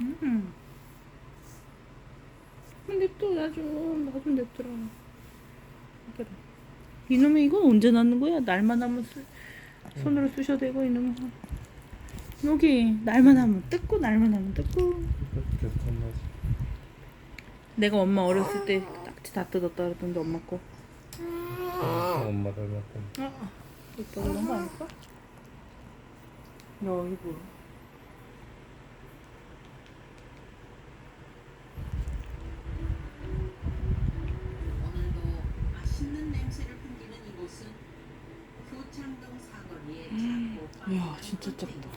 음. 근데 또 나좀 나 좀 냅둬라. 그래. 이놈이 이건 언제 낳는 거야? 날만 하면 쓰, 손으로 쑤셔도 되고 이놈아 여기 날만 하면 뜯고 날만 하면 뜯고. 내가 엄마 어렸을 때 딱지 다 뜯었다 그랬던데 엄마 거. 엄마 닮았고. 아, 어, 어. 이거 그런 거 아닐까? 야 이거 풍기는 이곳은 교창동 사거리의 작고 야 진짜 작다.